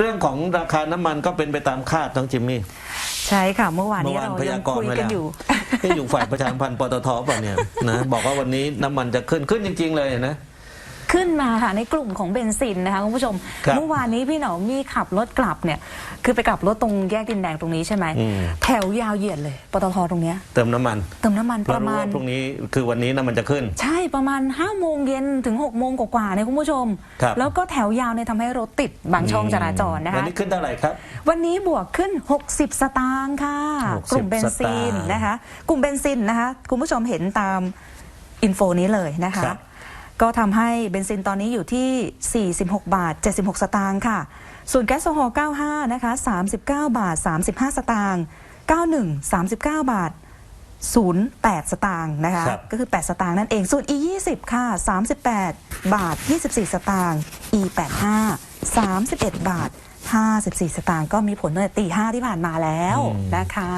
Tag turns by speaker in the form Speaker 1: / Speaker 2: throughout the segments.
Speaker 1: เรื่องของราคาน้ำมันก็เป็นไปตามคาดน้องจิมมี่
Speaker 2: ใช่ค่ะ เมื่อวาน
Speaker 1: เมื่
Speaker 2: นี้
Speaker 1: อวาน
Speaker 2: เรา
Speaker 1: พ
Speaker 2: ยั
Speaker 1: ยางกร
Speaker 2: คุ
Speaker 1: ณ์
Speaker 2: ย
Speaker 1: ไว้
Speaker 2: กัน
Speaker 1: แล้ว
Speaker 2: อยู่
Speaker 1: ที่อยู่ฝ่ายประชาสัมพันธ์ปตทป่ะเนี่ยนะบอกว่าวันนี้น้ำมันจะขึ้นขึ้นจริง ๆ เลยนะ
Speaker 2: ขึ้นมาค่ะในกลุ่มของเบนซินนะคะคุณผู้ชม
Speaker 1: ครับ
Speaker 2: เมื่อวานนี้พี่หนอมมีขับรถกลับเนี่ย คือไปกลับรถตรงแยกดินแดงตรงนี้ใช่ไหม
Speaker 1: อืม
Speaker 2: แถวยาวเหยียดเลยปตทตรงเนี้ย
Speaker 1: เติมน้ำมัน
Speaker 2: เติมน้ำมัน
Speaker 1: เพ
Speaker 2: ป
Speaker 1: ราะ
Speaker 2: ระ
Speaker 1: รู้
Speaker 2: มาณ
Speaker 1: ว่าพรุ่งนี้คือวันนี้น้ำมันจะขึ้น
Speaker 2: ใช่ประมาณ5้าโมงเย็นถึง6กโมงกว่าๆเนี่ยคุณผู้ชม
Speaker 1: ครับ
Speaker 2: แล้วก็แถวยาวเนี่ยทำให้รถติดบางช่องจราจรนะ
Speaker 1: วัน
Speaker 2: คะ
Speaker 1: นี้ขึ้นเท่าไหร่ครับ
Speaker 2: วันนี้บวกขึ้น 60 สตางค์ค่ะ
Speaker 1: 60
Speaker 2: กลุ่มเบนซิน
Speaker 1: สตางค์
Speaker 2: นะคะ กลุ่มเบนซินนะคะ คุณผู้ชมเห็นตามอินโฟนี้เลยนะคะ
Speaker 1: ครับ
Speaker 2: ก็ทำให้เบนซินตอนนี้อยู่ที่ 46 บาท 76 สตางค์ค่ะ ส่วนแก๊สโซฮอล์95 นะคะ 39 บาท 35 สตางค์91 39 บาท 08 สตางค์นะคะ
Speaker 1: ครับ
Speaker 2: ก็คือ 8 สตางค์นั่นเอง ส่วน e 20ค่ะ 38 บาท 24 สตางค์ e 85 31 บาท 54 สตางค์ก็มีผลตั้งแต่ตีห้าที่ผ่านมาแล้วนะคะ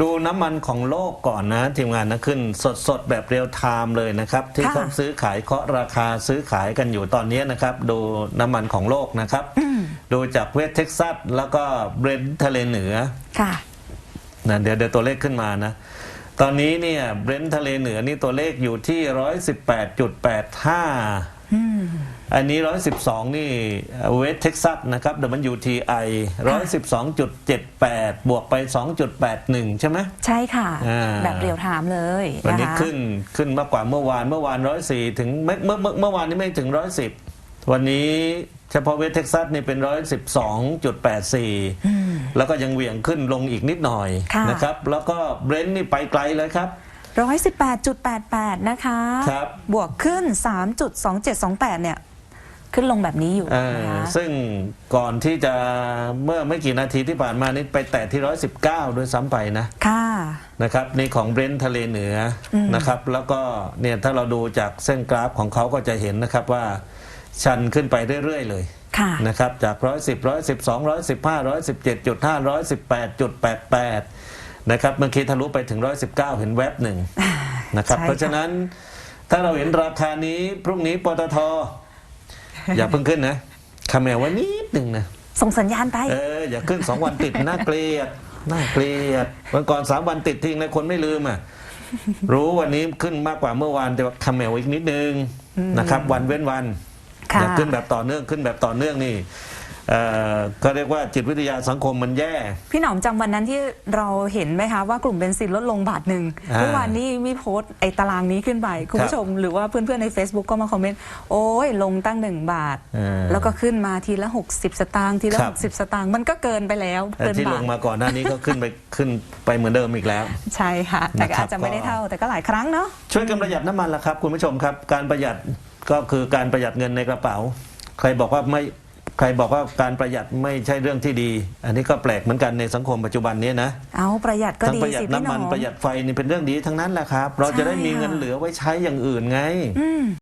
Speaker 1: ดูน้ำมันของโลกก่อนนะ ทีมงานนะขึ้นสดๆ แบบเรียลไทม์เลยนะครับ ที่
Speaker 2: ค่ะ
Speaker 1: เขาซื้อขายเคาะราคาซื้อขายกันอยู่ตอนนี้นะครับ ดูน้ำมันของโลกนะครับ ดูจากเวสเท็กซัสแล้วก็เบรนท์ทะเลเหนือ
Speaker 2: ค่ะ
Speaker 1: นะเดี๋ยวเดี๋ยวตัวเลขขึ้นมานะ ตอนนี้เนี่ยเบรนท์ทะเลเหนือนี่ตัวเลขอยู่ที่118.85
Speaker 2: อืม
Speaker 1: อันนี้ 112 นี่เวสเท็กซัสนะครับ WTI 112.78 บวกไป 2.81 ใช่ไหม
Speaker 2: ใช่ค่ะ
Speaker 1: อ่า
Speaker 2: แบบเรียวไทม์เลย
Speaker 1: วัน
Speaker 2: นะ
Speaker 1: นี้
Speaker 2: คะ
Speaker 1: ขึ้นขึ้นมากกว่าเมื่อวานเมื่อวาน 104 ถึงเมื่อเมื่อเมื่อเมื่อวานนี้ไม่ถึง 110 วันนี้เฉพาะเวสเท็กซัสนี่เป็น 112.84 แล้วก็ยังเหวี่ยงขึ้นลงอีกนิดหน่อย
Speaker 2: ค่ะ
Speaker 1: นะครับ แล้วก็เบรนท์นี่ไปไกลเลยครับ
Speaker 2: ร้อยสิบแปดจุดแปดแปดนะคะ
Speaker 1: ครับ
Speaker 2: บวกขึ้นสามจุดสองเจ็ดสองแปดเนี่ย ขึ้นลงแบบนี้อยู่
Speaker 1: เออ
Speaker 2: นะคะ
Speaker 1: ซึ่งก่อนที่จะเมื่อไม่กี่นาทีที่ผ่านมานี่ไปแตะที่ 119 ด้วยซ้ำไปนะ
Speaker 2: ค่ะ
Speaker 1: นะครับนี่ของเบรนท์ทะเลเหนืออ
Speaker 2: ม
Speaker 1: นะครับแล้วก็เนี่ยถ้าเราดูจากเส้นกราฟของเขาก็จะเห็นนะครับว่าชันขึ้นไปเรื่อยๆเลย
Speaker 2: ค่ะ
Speaker 1: นะครับจาก110 112 115 117.5 118.88นะครับเมื่อกี้ทะลุไปถึง119เห็นแวบหนึ่งนะครับ
Speaker 2: ใช่ค่ะ
Speaker 1: เพราะฉะนั้นถ้าเราเห็นราคานี้พรุ่งนี้ปตท อย่าเพิ่งขึ้นนะคาแมวไว้นิดหนึ่งนะ
Speaker 2: ส่งสัญญาณไป
Speaker 1: เอออย่าขึ้นสองวันติด น่าเกลียดน่าเกลียดวันก่อนสามวันติดทิ้งเลยคนไม่ลืมอะ รู้วันนี้ขึ้นมากกว่าเมื่อวานแต่ว่าคาเมลอีกนิดนึงนะครับ วันเว้นวัน
Speaker 2: ค่ะ
Speaker 1: อย่าขึ้นแบบต่อเนื่องขึ้นแบบต่อเนื่องนี่เอ่อก็เรียกว่าจิตวิทยาสังคมมันแย่
Speaker 2: พี่หนอมจำวันนั้นที่เราเห็นไหมคะ ว่ากลุ่มเบนซินลดลงบาทหนึ่ง
Speaker 1: อ่า
Speaker 2: เมื่อวานนี้มีโพสต์ไอ้ตารางนี้ขึ้นไป คุณผู้ชมหรือว่าเพื่อนๆใน Facebook ก็มาคอมเมนต์ โอ้ยลงตั้งหนึ่งบาท
Speaker 1: เออ
Speaker 2: แล้วก็ขึ้นมาทีละ 60 สตางค์ทีละ
Speaker 1: ครับ
Speaker 2: 60 สตางค์มันก็เกินไปแล้ว
Speaker 1: แต่
Speaker 2: เกิน
Speaker 1: ที่ล
Speaker 2: บาท
Speaker 1: งมาก่อนหน้านี้ก็ขึ้นไปขึ้นไปเหมือนเดิมอีกแล้ว
Speaker 2: ใช่ค่ะแต่ก็
Speaker 1: นะครับ
Speaker 2: อาจจะไม่ได้
Speaker 1: ก็
Speaker 2: เท่าแต่ก็หลายครั้งเนาะ
Speaker 1: ช่วยกันประหยัดน้ำมันละครับคุณผู้ชมครับการประหยัด ก็คือการประหยัดเงินในกระเป๋า ใครบอกว่าไม่ใครบอกว่าการประหยัดไม่ใช่เรื่องที่ดี อันนี้ก็แปลกเหมือนกันในสังคมปัจจุบันนี้นะ
Speaker 2: เอาประหยัดก็
Speaker 1: ทั้ง
Speaker 2: ดี
Speaker 1: ประหยัด
Speaker 2: สิพี่
Speaker 1: น้ำ
Speaker 2: หน
Speaker 1: มั
Speaker 2: อนม
Speaker 1: ประหยัดไฟนี่เป็นเรื่องดีทั้งนั้นแหละครับ เราจะได้มี
Speaker 2: ใช่ค่ะ
Speaker 1: เงินเหลือไว้ใช้อย่างอื่นไง
Speaker 2: อืม